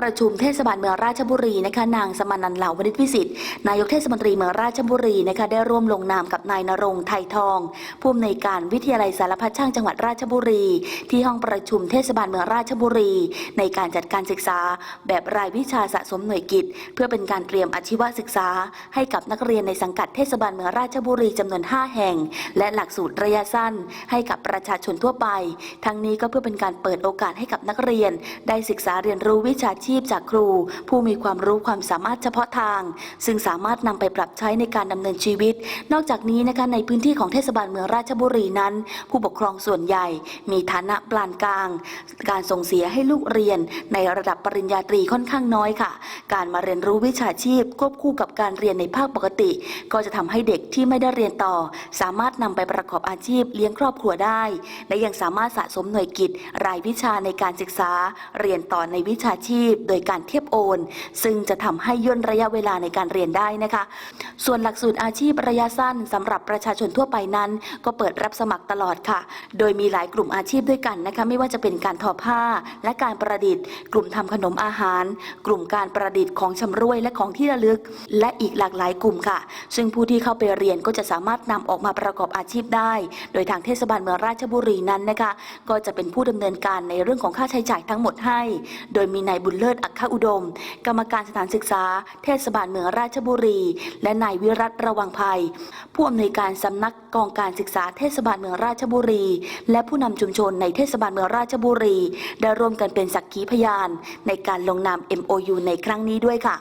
ประชุมเทศบาลเมืองราชบุรีนะคะนางสมานันเหล่าวณิชวิสิทธิ์นายกเทศมนตรีเมืองราชบุรีนะคะได้ร่วมลงนามกับนายนรงไทยทอง ผู้อำนวยการวิทยาลัยสารพัดช่างจังหวัดราชบุรี ที่ห้องประชุมเทศบาลเมืองราชบุรี ในการจัดการศึกษา แบบรายวิชาสะสมหน่วยกิจ เพื่อเป็นการเตรียมอาชีวศึกษา ให้กับนักเรียนในสังกัดเทศบาลเมืองราชบุรีจำนวน 5 แห่ง และหลักสูตรระยะสั้น ให้กับประชาชนทั่วไป ทั้งนี้ก็เพื่อเป็นการเปิดโอกาสให้กับนักเรียน ได้ศึกษาเรียนรู้วิชาชีพีพจากครู ผู้มีความรู้ความสามารถเฉพาะทาง ซึ่งสามารถนำไปปรับใช้ในการดำเนินชีวิต นอกจากนี้นะคะในพื้นที่ของเทศบาลเมืองราชบุรีนั้น ผู้ปกครองส่วนใหญ่ มีฐานะปานกลาง การส่งเสียให้ลูกเรียน ในระดับปริญญาตรีค่อนข้างน้อยค่ะ การมาเรียนรู้วิชาชีพ ควบคู่กับการเรียนในภาคปกติ ก็จะทำให้เด็กที่ไม่ได้เรียนต่อ สามารถนำไปประกอบอาชีพเลี้ยงครอบครัวได้ และยังสามารถสะสมหน่วยกิจ รายวิชาในการศึกษา เรียนต่อในวิชาชีพโดยการเทียบโอน ซึ่งจะทำให้ย่นระยะเวลาในการเรียนได้นะคะ ส่วนหลักสูตรอาชีพระยะสั้นสำหรับประชาชนทั่วไปนั้น ก็เปิดรับสมัครตลอดค่ะ โดยมีหลายกลุ่มอาชีพด้วยกันนะคะ ไม่ว่าจะเป็นการทอผ้าและการประดิษฐ์ กลุ่มทำขนมอาหาร กลุ่มการประดิษฐ์ของชำร่วยและของที่ระลึก และอีกหลากหลายกลุ่มค่ะ ซึ่งผู้ที่เข้าไปเรียนก็จะสามารถนำออกมาประกอบอาชีพได้ โดยทางเทศบาลเมืองราชบุรีนั้นนะคะ ก็จะเป็นผู้ดำเนินการในเรื่องของค่าใช้จ่ายทั้งหมดให้ โดยมีนายบุญเลิศอัคคอุดม กรรมการสถานศึกษา เทศบาลเมืองราชบุรี และนายายวิรัตระวังภัย ผู้อำนวยการสำนักกองการศึกษาเทศบาลเมืองราชบุรี และผู้นำชุมชนในเทศบาลเมืองราชบุรี ได้ร่วมกันเป็นสักขีพยาน ในการลงนาม MOU ในครั้งนี้ด้วยค่ะ